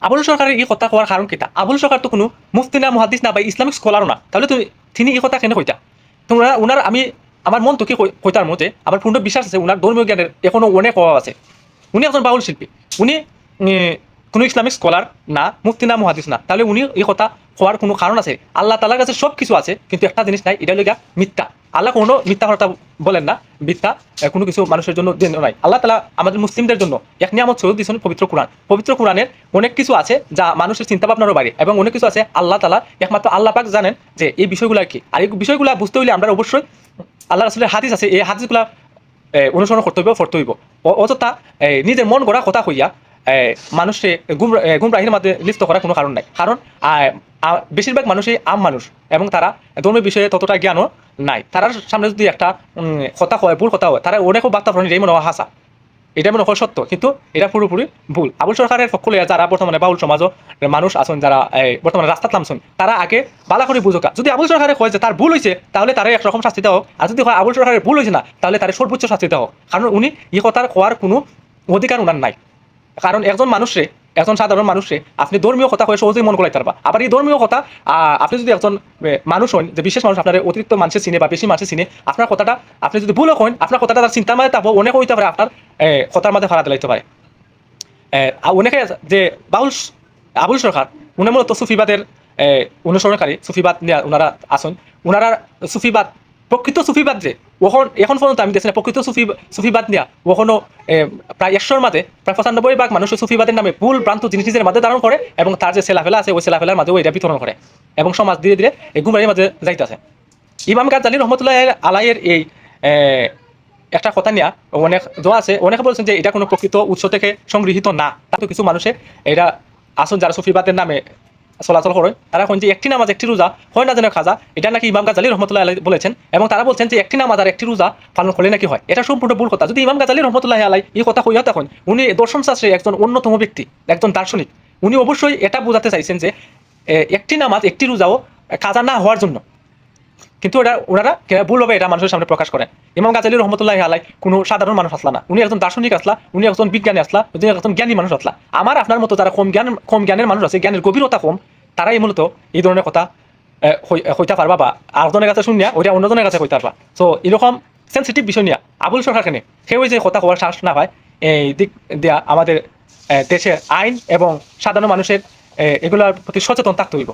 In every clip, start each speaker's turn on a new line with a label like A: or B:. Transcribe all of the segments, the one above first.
A: আবুল সরকারের এই কথা কোয়ার কারণ কিতা আবুল সরকার তো কোনো মুফতি না মহাদিস না বা ইসলামিক স্কলারও না। তাহলে তুমি তিনি এই কথা কেন কইতা তোমরা ওনার আমি আমার মন তো কি কই- কইতার মতে আমার পূর্ণ বিশ্বাস আছে ওনার ধর্মীয় জ্ঞানের এখনও অনেক অভাব আছে। উনি একজন বাউল শিল্পী। উনি কোনো ইসলামিক স্কলার না, মুফতি না মুহাদিস না, তাহলে উনি এই কথা হওয়ার কোনো কারণ আছে? আল্লাহ তালার কাছে সব কিছু আছে, কিন্তু একটা জিনিস নাই, এটা হলো মিথ্যা। আল্লাহ কোনো মিথ্যা কথা বলেন না, মিথ্যা কোনো কিছু মানুষের জন্য নাই। আল্লাহ তালা আমাদের মুসলিমদের জন্য এক নিয়ামত সৈয়দ দিয়েছেন পবিত্র কোরআন। পবিত্র কোরআনের অনেক কিছু আছে যা মানুষের চিন্তা ভাবনারও বাইরে, এবং অনেক কিছু আছে আল্লাহ তালা একমাত্র আল্লাহ পাক জানেন যে এই বিষয়গুলো কি। আর এই বিষয়গুলো বুঝতে হলে আমরা অবশ্যই আল্লাহ রাসুলের হাদিস আছে, এই হাদিসগুলা অনুসরণ করতে হইব করতে হইব। অযথা নিজের মন গড়া কথা হইয়া মানুষে গুমরাহির মধ্যে লিপ্ত করার কোনো কারণ নাই। কারণ বেশিরভাগ মানুষই আম মানুষ এবং তারা ধর্মের বিষয়ে ততটা জ্ঞানও নাই। তারার সামনে যদি একটা কথা হয় ভুল কথা হয়, তারা অনেকও বার্তা ফোন এই মনে হয় হাসা। এটা মনে হয় সত্য। কিন্তু এটা পুরোপুরি ভুল। আবুল সরকারের লইয়া যারা বর্তমানে বাউল সমাজও মানুষ আছেন, যারা বর্তমানে রাস্তাত নামছেন, তারা আগে বালা করে বুঝোকা। যদি আবুল সরকারে কয় যে তার ভুল হয়েছে তাহলে তারা একরকম শাস্তি দেওয়া হোক। আর যদি আবুল সরকারের ভুল হয়েছে না, তাহলে তার সর্বোচ্চ শাস্তি দেওয়া হোক। কারণ উনি এই কথার হওয়ার কোনো অধিকার উনার নাই। কারণ একজন মানুষে, একজন সাধারণ মানুষে, আপনি ধর্মীয় কথা হয়ে সহজেই মন করাইতে পারবা। আবার এই ধর্মীয় কথা আপনি যদি একজন মানুষ হন, যে বিশেষ মানুষ আপনার অতিরিক্ত মানুষের চিনে বা বেশি মানুষের চিনে, আপনার কথাটা, আপনি যদি ভুলও হন আপনার কথাটা তার চিন্তার মাঝে তাবো, অনেক হইতে পারে আপনার কথার মাঝে ভাড়া দিলাইতে পারে। অনেকে যে বাউল আবুল সরকার, উনি মূলত সুফিবাদের অনুসরণকারী, সুফিবাদ নিয়ে ওনারা আসুন ওনারা সুফিবাদ, প্রকৃত সুফিবাদ যে ওখন এখন পর্যন্ত আমি দেখছি প্রকৃত সুফি সুফিবাদ নিয়ে ওখানো প্রায় একশোর মাঝে, প্রায় পঁচানব্বই ভাগ মানুষ সুফিবাদের নামে ভুল ভ্রান্ত জিনিস নিজের মাঝে ধারণ করে এবং তার যে ছেলাফেলা আছে, ওই ছেলাফেলার মাঝেও এটা বিতরণ করে এবং সমাজ ধীরে ধীরে এই গুমারির মাঝে যাইতেছে। ইমাম গাজ্জালি রহমতুল্লাহ আলাইয়ের এই একটা কথা নিয়া অনেক দোয়া আছে। অনেকে বলছেন যে এটা কোনো প্রকৃত উৎস থেকে সংগৃহীত না। তাতে কিছু মানুষে এটা আসুন যারা সুফিবাদের নামে চলাচল করে তারা কোন যে একটি নামাজ, একটি রোজা হয় না যেন খাজা? এটা নাকি ইমাম গাজালি রহমতুল্লাহ আলাই বলেছেন। এবং তারা বলছেন যে একটি নামাজ আর একটি রোজা পালন করলে নাকি হয়। এটা সম্পূর্ণ ভুল কথা। যদি ইমাম গাজালি রহমতুল্লাহ আলাই এই কথা হইয়া তখন উনি দর্শন শাস্ত্রে একজন অন্যতম ব্যক্তি, একজন দার্শনিক, উনি অবশ্যই এটা বোঝাতে চাইছেন যে একটি নামাজ, একটি রোজাও কাজা না হওয়ার জন্য। কিন্তু এটা ওনারা ভুলভাবে এটা মানুষের সামনে প্রকাশ করেন। ইমাম গাজালি রহমতুল্লাহ আলাই কোনো সাধারণ মানুষ আসলা না। উনি একজন দার্শনিক আসলা, উনি একজন বিজ্ঞানী আসলা, উনি একজন জ্ঞানী মানুষ আসলা। আমার আপনার মতো যারা কম জ্ঞান, কম জ্ঞানের মানুষ আছে, জ্ঞানের গভীরতা কম তারাই মূলত এই ধরনের কথা হইতে পারবা বা আরেকজনের কাছে শুনিয়া ওইটা অন্যজনের কাছে কইতে পারবা সো এরকম সেন্সিটিভ বিষয় নিয়ে, আবুল সরকার কেনে সেও যে কথা হওয়ার সাহস না হয় এই দিক দিয়া আমাদের দেশের আইন এবং সাধারণ মানুষের এগুলোর প্রতি সচেতন থাকতে হইব।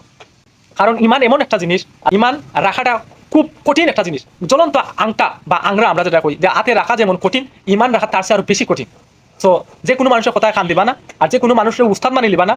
A: কারণ ইমান এমন একটা জিনিস, ইমান রাখাটা খুব কঠিন একটা জিনিস। জ্বলন্ত আংটা বা আংরা আমরা যেটা কই, যে হাতে রাখা যেমন কঠিন, ইমান রাখা তার চেয়ে আরও বেশি কঠিন। সো যে কোনো মানুষের কথায় কান দিবা না, আর যে কোনো মানুষের উস্তাদ মানি লিবা না